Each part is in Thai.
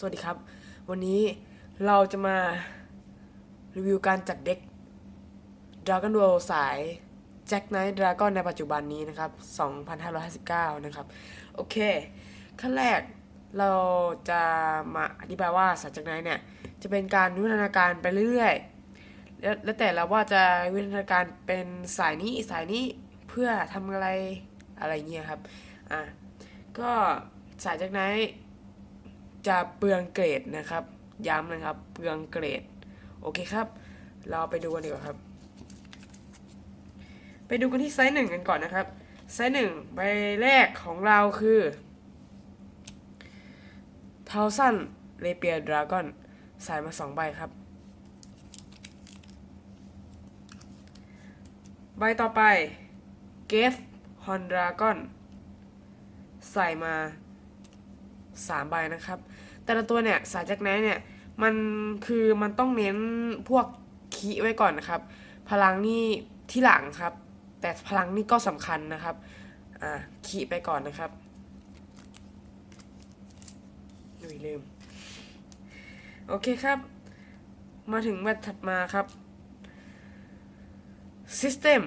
สวัสดีครับ วันนี้เราจะมารีวิวการจัดเด็ก Dragon Duel สาย Jack Knight Dragon ในปัจจุบันนี้นะครับ 2559 นะครับ โอเค ขั้นแรกเราจะมาอธิบายว่าสาย Jack Knight เนี่ย จะเป็นการวิวัฒนาการไปเรื่อยๆ แล้วแล้วแต่เราว่าจะวิวัฒนาการเป็นสายนี้สายนี้เพื่อทำอะไรอะไรเงี้ยครับ อะ ก็สาย Jack Knight จะเปลืองเกรดนะครับ ย้ำนะครับ เปลืองเกรด โอเคครับ เราไปดูกันดีกว่าครับ ไปดูกันที่ไซส์หนึ่งกันก่อนนะครับ ไซส์หนึ่งใบแรกของเราคือเทาสันเรเปียดราก้อนใส่มาสองใบครับ ใบต่อไปเกฟฮอนดราก้อนใส่มา สามใบนะครับ แต่ละตัวเนี่ยสายจากไหนเนี่ยมันคือมันต้องเน้นพวกคีไว้ก่อนนะครับ พลังนี่ที่หลังครับ แต่พลังนี่ก็สำคัญนะครับอ่าคีไปก่อนนะครับอุ้ยลืม โอเคครับ มาถึงวันถัดมาครับ System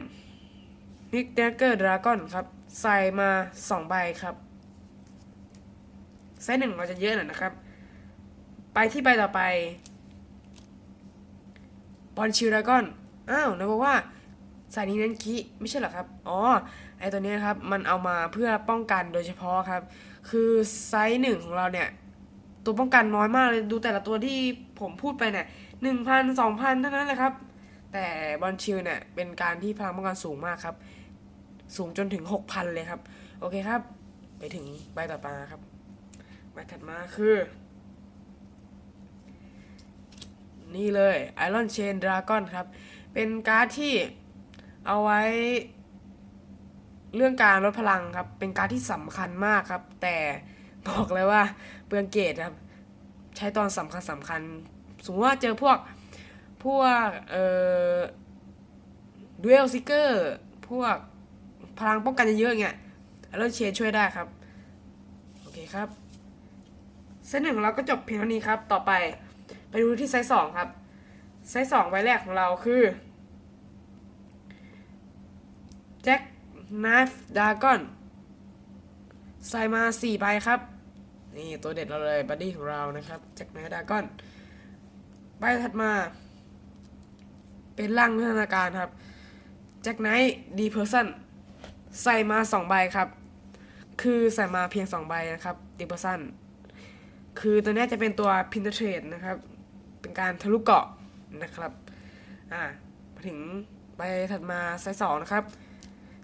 Big Dagger Dragon ครับ ใส่มา 2 ใบครับ ไซส์หนึ่งเราจะเยอะหน่อยนะครับ ไปที่ใบต่อไปบอลชิลดากอนอ้าวนะบอกว่าสายนี้เน้นคีไม่ใช่เหรอครับ อ๋อ ไอตัวเนี้ยครับ มันเอามาเพื่อป้องกันโดยเฉพาะครับ คือไซส์หนึ่งของเราเนี่ย ตัวป้องกันน้อยมากเลย ดูแต่ละตัวที่ผมพูดไปเนี่ยหนึ่งพันสองพันเท่านั้นเลยครับ แต่บอลชิลเนี่ย เป็นการที่พลังป้องกันสูงมากครับ สูงจนถึงหกพันเลยครับ โอเคครับ ไปถึงใบต่อไปครับ ใบถัดมาคือ นี่เลย Iron Chain Dragon ครับ เป็นการ์ดที่เอาไว้เรื่องการลดพลังครับ เป็นการ์ดที่สำคัญมากครับ แต่บอกเลยว่าเปลืองเกตครับ ใช้ตอนสำคัญสำคัญ สมมติว่าเจอพวกพวกเอ่อดูเอลซิเกอร์พวกพลังป้องกันเยอะๆเงี้ย Iron Chain ช่วยได้ครับ โอเคครับ เซตหนึ่งเราก็จบเพียงเท่านี้ครับ ต่อไปไปดูที่ไซส์สองครับ ไซส์สองใบแรกของเราคือแจ็คนาฟดากอนใส่มาสี่ใบครับ นี่ตัวเด็ดเราเลยบัดดี้ของเรานะครับแจ็คนาฟดากอนใบถัดมา เป็นร่างพัฒนาการครับแจ็คไนท์ดีเพอร์ซันใส่มาสองใบครับ คือใส่มาเพียงสองใบนะครับดีเพอร์ซัน คือตัวนี้จะเป็นตัว penetrate นะครับ เป็นการทะลุเกาะนะครับอ่ามาถึงใบถัดมาไซส์สองนะครับ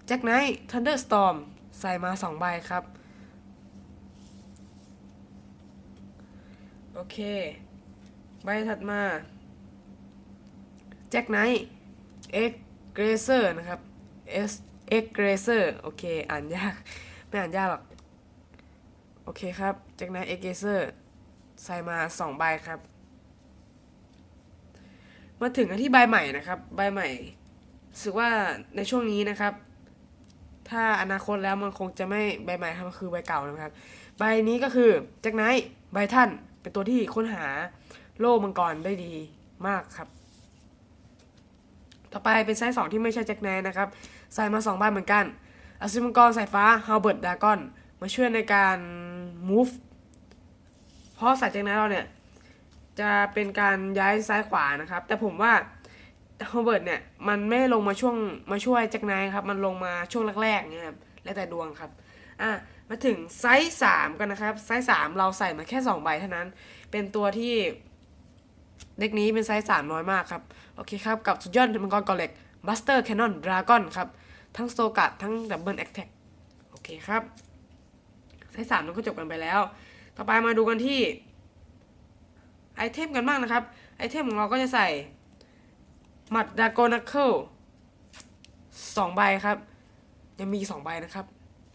แจ็คไนท์ thunderstorm ใส่มาสองใบครับ โอเค ใบถัดมาแจ็คไนท์ x grazer นะครับ s x grazer โอเค อ่านยาก ไม่อ่านยากหรอก โอเคครับ จากนั้นเอเกเซอร์ใส่มาสองใบครับ มาถึงกันที่ใบใหม่นะครับใบใหม่รู้สึกว่าในช่วงนี้นะครับ ถ้าอนาคตแล้วมันคงจะไม่ใบใหม่ครับมันคือใบเก่านะครับ ใบนี้ก็คือแจ็คไนท์ใบท่านเป็นตัวที่ค้นหาโล่มังกรได้ดีมากครับ ต่อไปเป็นไซส์สองที่ไม่ใช่แจ็คไนท์นะครับ ใส่มาสองใบเหมือนกันอสูรมังกรสายฟ้าฮาวเบิร์ดดากอนมาช่วยในการ move เพราะสายแจ็คไนท์เราเนี่ย จะเป็นการย้ายซ้ายขวานะครับ แต่ผมว่าฮาเบิร์ดเนี่ยมันไม่ลงมาช่วงมาช่วยแจ็คไนท์ครับ มันลงมาช่วงแรกๆเนี่ยครับแล้วแต่ดวงครับอะมาถึงไซส์สามกันนะครับ ไซส์สามเราใส่มาแค่สองใบเท่านั้น เป็นตัวที่เด็กนี้เป็นไซส์สามน้อยมากครับ โอเคครับ กับสุดยอดมังกรกอเล็กบัสเตอร์แคนนอนดราก้อนครับ ทั้งโซกัดทั้งดับเบิลแอคแท็กโอเคครับ ไซส์สามเราก็จบกันไปแล้ว ต่อไปมาดูกันที่ไอเทมกันบ้างนะครับ ไอเทมของเราก็จะใส่หมัดดาโกนักเคิลสองใบครับ ยังมีสองใบนะครับ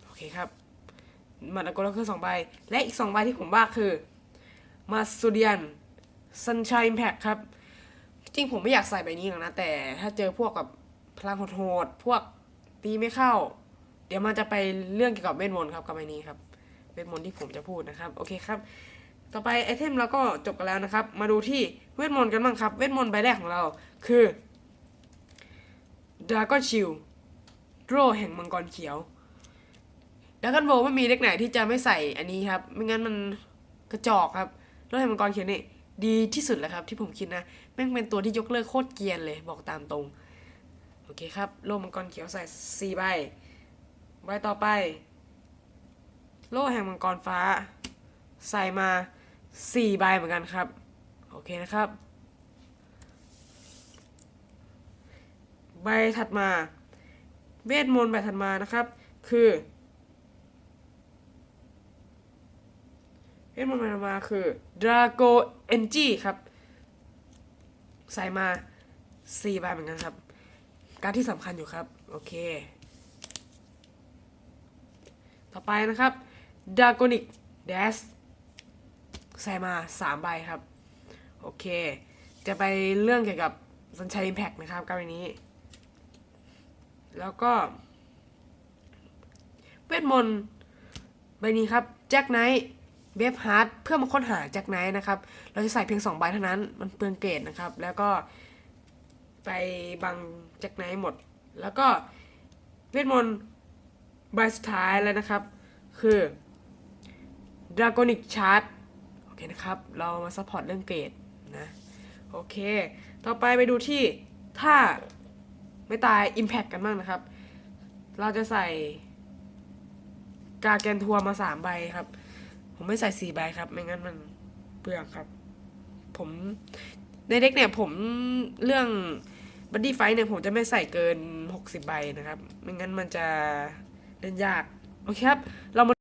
โอเคครับหมัดดาโกนักเคิลสองใบ และอีกสองใบที่ผมว่าคือมาสูเดียนซันชัยอิมแพคครับ จริงผมไม่อยากใส่ใบนี้หรอกนะ แต่ถ้าเจอพวกกับพลังโหดๆพวกตีไม่เข้า เดี๋ยวมันจะไปเรื่องเกี่ยวกับเวทมนต์ครับกับใบนี้ครับ เวทมนต์ที่ผมจะพูดนะครับโอเคครับ ต่อไปไอเทมเราก็จบกันแล้วนะครับ มาดูที่เวทมนต์กันบ้างครับ เวทมนต์ใบแรกของเราคือ Dragon Shield โรแห่งมังกรเขียวด r a กันโ l ไม่มีเด็กไหนที่จะไม่ใส่อันนี้ครับ ไม่งั้นมันกระจอกครับโรแห่งมังกรเขียวนี่ดีที่สุดแล้วครับ ที่ผมคิดนะแม่งเป็นตัวที่ยกเลิกโคตรเกียนเลยบอกตามตรงโอเคครับโลมังกรเขียวใส่สี่ใบใบต่อไป โล่แห่งมังกรฟ้า ใส่มาสี่ใบเหมือนกันครับ โอเคนะครับ ใบถัดมา เวทมนต์ใบถัดมานะครับ คือเวทมนต์ใบถัดมาคือ Drago e n g i ครับ ใส่มาสี่ใบเหมือนกันครับ การที่สำคัญอยู่ครับ โอเค ต่อไปนะครับ Dragonic Dash ใส่มาสามใบครับ โอเค จะไปเรื่องเกี่ยวกับสัญชัย Impact นะครับกับอันนี้ แล้วก็เวทมนต์ใบนี้ครับแจ็คไนท์เบฟฮาร์ดเพื่อมาค้นหาแจ็คไนท์นะครับ เราจะใส่เพียงสองใบเท่านั้น มันเปลืองเกรดนะครับ แล้วก็ไปบังแจ็คไนท์หมด แล้วก็เวทมนต์ใบสุดท้ายแล้วนะครับ คือ Dragonic Charge โอเคนะครับ เรามาซัพพอร์ตเรื่องเกรดนะ โอเค ต่อไปไปดูที่ถ้าไม่ตาย Impact กันบ้างนะครับ เราจะใส่กาแกนทัวร์มาสามใบครับ ผมไม่ใส่สี่ใบครับ ไม่งั้นมันเปลืองครับ ผมในเด็กเนี่ยผมเรื่องบัดดี้ไฟเนี่ยผมจะไม่ใส่เกิน 60 ใบนะครับ ไม่งั้นมันจะเล่นยาก โอเคครับ เรามา